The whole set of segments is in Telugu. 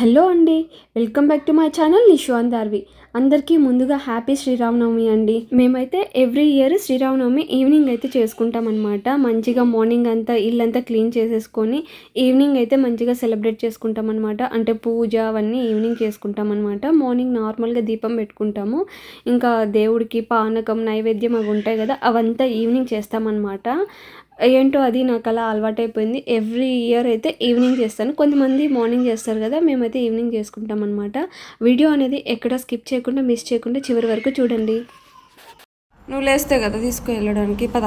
హలో అండి welcome back to my channel Nishwan Darvi. అందరికీ ముందుగా హ్యాపీ శ్రీరామనవమి అండి. మేమైతే ఎవ్రీ ఇయర్ శ్రీరామనవమి ఈవినింగ్ అయితే చేసుకుంటాం అనమాట మంచిగా మార్నింగ్ అంతా ఇల్లంతా క్లీన్ చేసేసుకొని ఈవినింగ్ అయితే మంచిగా సెలబ్రేట్ చేసుకుంటాం అనమాట అంటే పూజ అవన్నీ ఈవినింగ్ చేసుకుంటాం అనమాట మార్నింగ్ నార్మల్గా దీపం పెట్టుకుంటాము. ఇంకా దేవుడికి పానకం నైవేద్యం అవి ఉంటాయి కదా అవంతా ఈవినింగ్ చేస్తామన్నమాట ఏంటో అది నాకు అలా అలవాటైపోయింది. ఎవ్రీ ఇయర్ అయితే ఈవినింగ్ చేస్తాను. కొంతమంది మార్నింగ్ చేస్తారు కదా మేమైతే ఈవినింగ్ చేసుకుంటాం అనమాట వీడియో అనేది ఎక్కడ స్కిప్ చేయకుండా మిస్ చేయకుండా చివరి వరకు చూడండి. నువ్వు లేస్తే కదా తీసుకు వెళ్ళడానికి. పద.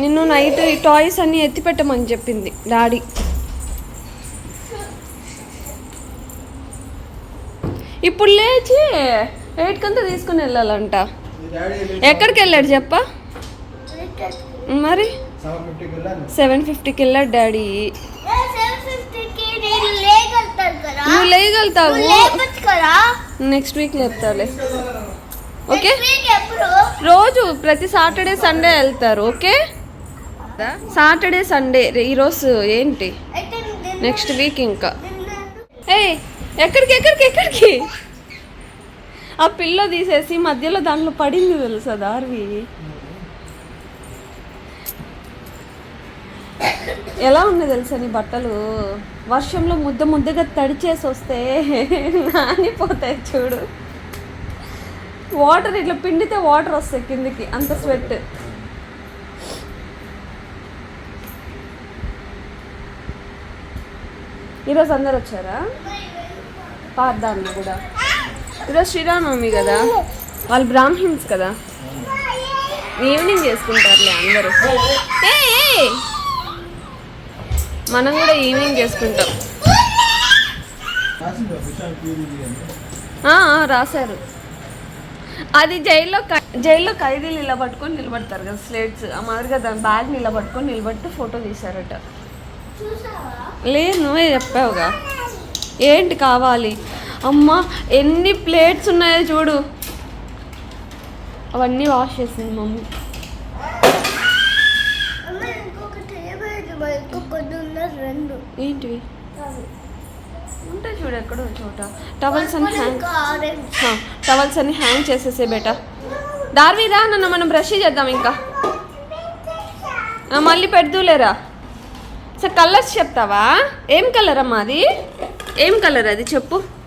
నిన్ను నైట్ ఈ టాయ్స్ అన్ని ఎత్తి పెట్టమని చెప్పింది డాడీ. ఇప్పుడు లేచి ఎయిట్ కంతా తీసుకుని వెళ్ళాలంట. ఎక్కడికి వెళ్ళాడు చెప్ప? మరి? సెవెన్ ఫిఫ్టీకి వెళ్ళాడు డాడీ. నువ్వు లేయగలుగుతావు నెక్స్ట్ వీక్ లేపుతావులే. ఓకే రోజు ప్రతి సాటర్డే సండే వెళ్తారు ఓకే? సాటర్డే సండే ఈరోజు ఏంటి? నెక్స్ట్ వీక్ ఇంకా. ఏయ్ ఎక్కడికి ఎక్కడికి ఎక్కడికి? ఆ పిల్ల తీసేసి మధ్యలో దాంట్లో పడింది తెలుసా దార్వి? ఎలా ఉంది తెలుసా నీ బట్టలు? వర్షంలో ముద్ద ముద్దగా తడిచేసి వస్తే నానిపోతాయి చూడు. వాటర్ ఇట్లా పిండితే వాటర్ వస్తాయి కిందికి అంత స్వెట్. ఈరోజు అందరు వచ్చారా? పార్దాన్ని కూడా. ఈరోజు శ్రీరామనవమి కదా? వాళ్ళు బ్రాహ్మిన్స్ కదా? ఈవినింగ్ చేసుకుంటారులే అందరూ! మనం కూడా ఈవినింగ్ చేసుకుంటాం. రాశారు. అది జైల్లో జైల్లో ఖైదీలు ఇలా పట్టుకొని నిలబడతారు కదా స్లేట్స్. ఆ మాదిరిగా దాని బ్యాగ్ నిలబట్టుకొని నిలబట్టి ఫోటో తీశారట. లేదు నువ్వే చెప్పావుగా. ఏంటి కావాలి? అమ్మా ఎన్ని ప్లేట్స్ ఉన్నాయో చూడు. అవన్నీ వాష్ చేసింది మమ్మీ. ఏంటివి? ఉంటాయి చూడు ఎక్కడో చోట. టవల్స్ అన్ని హ్యాంగ్ టవల్స్ అన్ని హ్యాంగ్ చేసేసే బేట. దార్వీరా నన్ను మనం బ్రష్ చేద్దాం ఇంకా. మళ్ళీ పెడుతూలేరా సార్ కలర్స్ చెప్తావా? ఏం కలర్ అమ్మా అది? ఏం కలర్ అది? చెప్పు.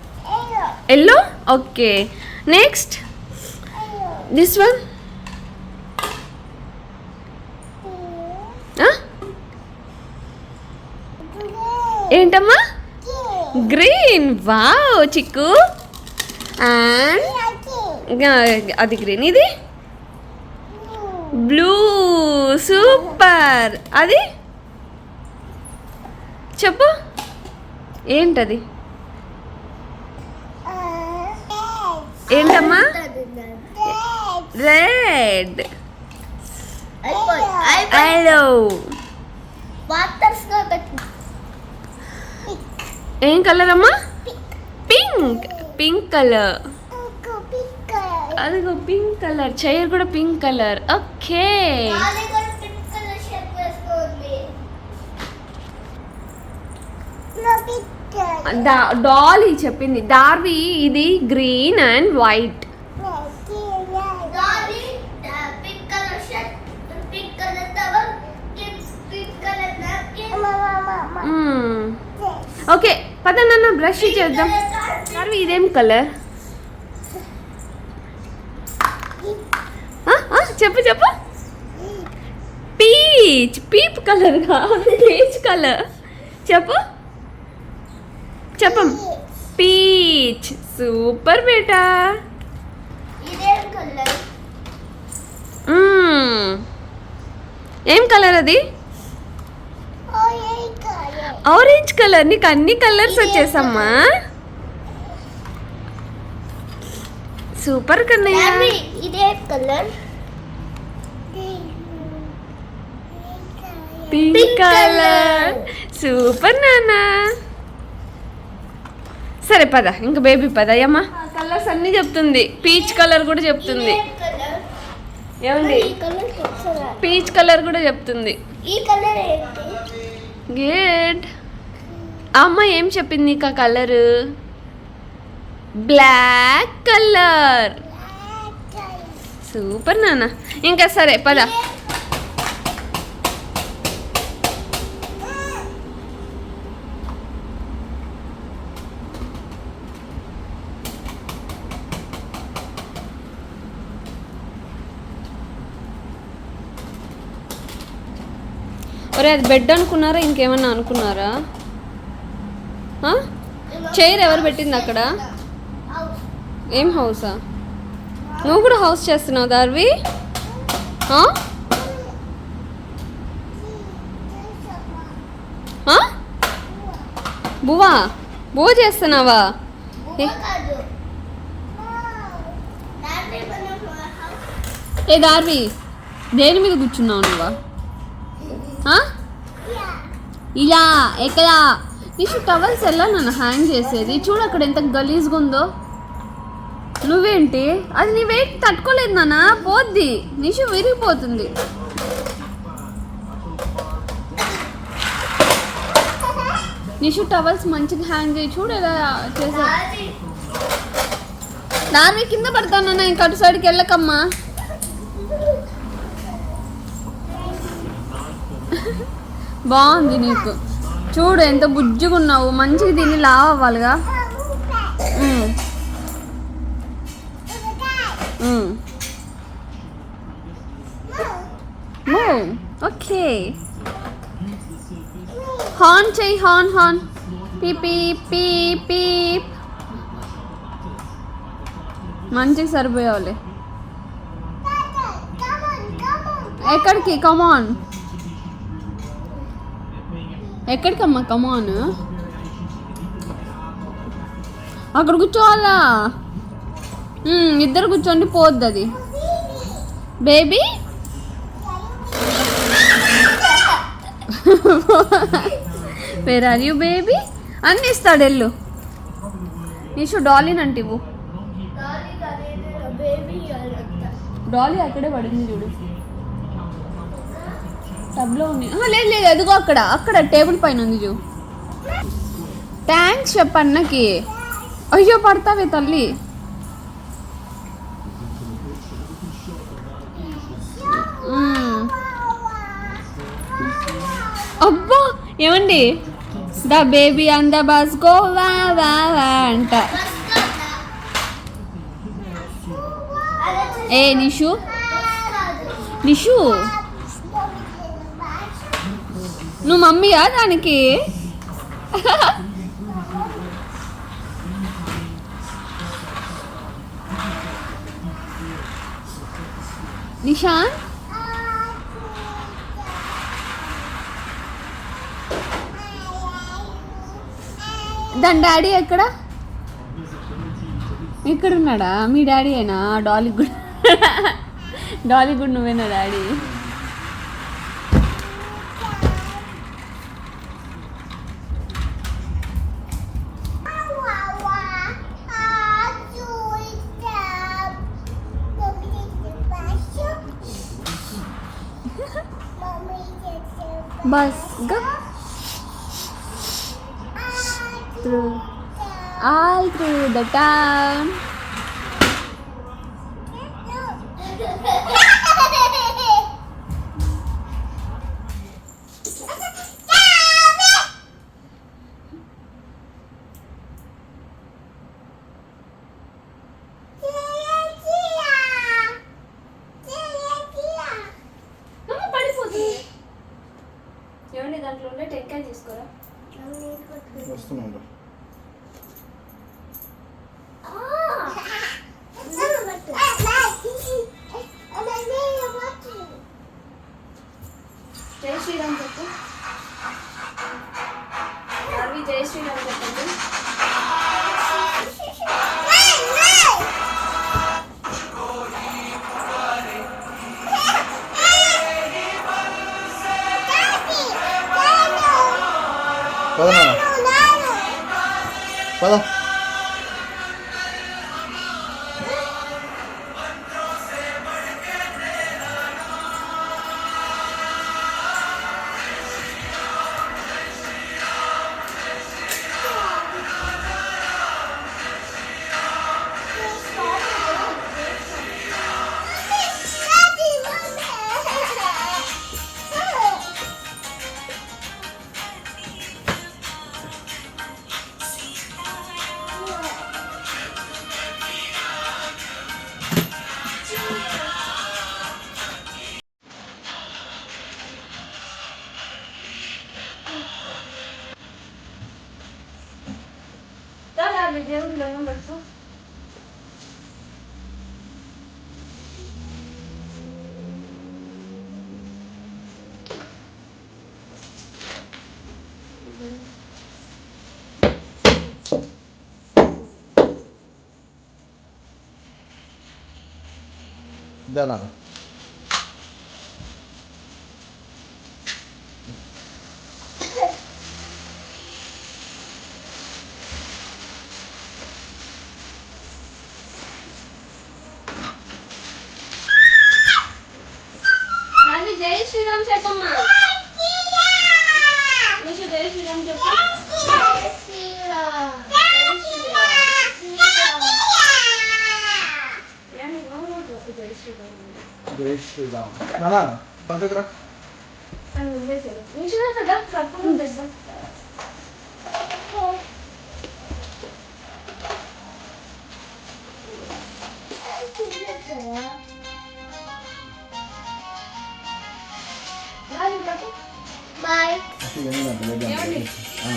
Yellow? Okay. Next. This one. ఏంటమ్మా? గ్రీన్. వావ్ చిక్కు. అండ్ అది గ్రీన్. ఇది? బ్లూ. సూపర్. అది? చెప్పు. ఏంటది? ఏంటమ్మా? రెడ్ హలో ఏం కలర్ అమ్మా పింక్ పింక్ కలర్ అదిగో పింక్ కలర్ చైర్ కూడా pink colour okay pink dolly చెప్పింది. డార్వి ఇది గ్రీన్ అండ్ వైట్. ఓకే పద నాన్న బ్రష్ చేద్దాం. డార్వి. ఇదేం కలర్ చెప్పు చెప్పు. పీచ్ పీప్ కలర్ కాదు పీచ్ కలర్ చెప్పు. చెప్పం. పీచ్. సూపర్ బేటా. ఏం కలర్ అది? Orange colour. నీకు అన్ని కలర్స్ వచ్చేసమ్మా. సూపర్ కన్నయ్య. ఇదేం కలర్. Pink colour. సూపర్ నాన్న. సరే పద. ఇంకా బేబీ పద. అమ్మా కలర్స్ అన్ని చెప్తుంది. పీచ్ కలర్ కూడా చెప్తుంది. ఏమండి? ఈ కలర్ చూసారా పీచ్ కలర్ కూడా చెప్తుంది. ఈ కలర్ ఏంటి? గుడ్ అమ్మ ఏం చెప్పింది నీకు ఆ కలర్ బ్లాక్ కలర్ సూపర్ నాన్న. ఇంకా సరే పద. అది బెడ్ అనుకున్నారా? ఇంకేమన్నా అనుకున్నారా? ఆ? చైర్ ఎవరు పెట్టింది అక్కడ? ఏం హౌసా నువ్వు కూడా హౌస్ చేస్తున్నావు దార్వి? బువా? బువ బువ్వా బువ్వ చేస్తున్నావా ఏ? దార్వి దేని మీద కూర్చున్నావు నువ్వా? ఆ? ఇలా ఎక్కడా? నిషు టవల్స్ ఎలా నన్ను హ్యాంగ్ చేసేది? చూడు అక్కడ ఎంత గలీజ్గా ఉందో. నువ్వేంటి? అది నీ వెయిట్ తట్టుకోలేదు నాన్న. పోద్ది. నిషు విరిగిపోతుంది. నిషు టవల్స్ మంచిగా హ్యాంగ్ చేయి. చూడు ఎలా చేసా. అది దాని కింద పడతాను ఇంకా అటు సైడ్కి వెళ్ళకమ్మా. బాగుంది నీకు. చూడు ఎంత బుజ్జిగా ఉన్నావు మంచిగా తిని లావ్ అవ్వాలిగా ఓకే. హార్న్ చెయ్యి హార్న్ హార్న్. పీపీ పీప్ మంచిగా సరిపోయావులే. ఎక్కడికి? కమాన్ ఎక్కడికమ్మా కమాన్ అక్కడ కూర్చోవాలా ఇద్దరు కూర్చోండి పోద్ది అది baby where are you baby అన్ని ఇస్తాడు ఎల్లు నీషు డాలీని అంటివు బేబీ డాలీ అక్కడే పడింది చూడు టబ్లో ఉంది. లేదు లేదు ఎదుగో అక్కడ. అక్కడ టేబుల్ పైన ఉంది చూ థ్యాంక్స్ చెప్పన్నకి. అయ్యో పడతావే తల్లి. అబ్బా ఏమండి? ద బేబీ అంద బస్ గో వా వా వా అంట. ఏ నిషు? నిషు? నువ్వు మమ్మీయా దానికి? నిషాన్? దాని డాడీ ఎక్కడ? ఎక్కడున్నాడా? మీ డాడీ అయినా డాలీ గుడ్ డాలీ గుడ్ నువ్వేనా daddy? బస్గా through all through the town ఏమండి దాంట్లో ఉండే టెన్ టెంకాయ తీసుకోరా? వస్తున్నాం పద నాన్న పద దేవుళ్ళు Danado. జై శ్రీరామ్ నానా పక్కకు రా అని ఉండేసారు నిజమే కదా తప్పకుండా తెస్తాం బాయ్ ఇవన్నీ నాకు లేదు. ఏమండి? ఆ.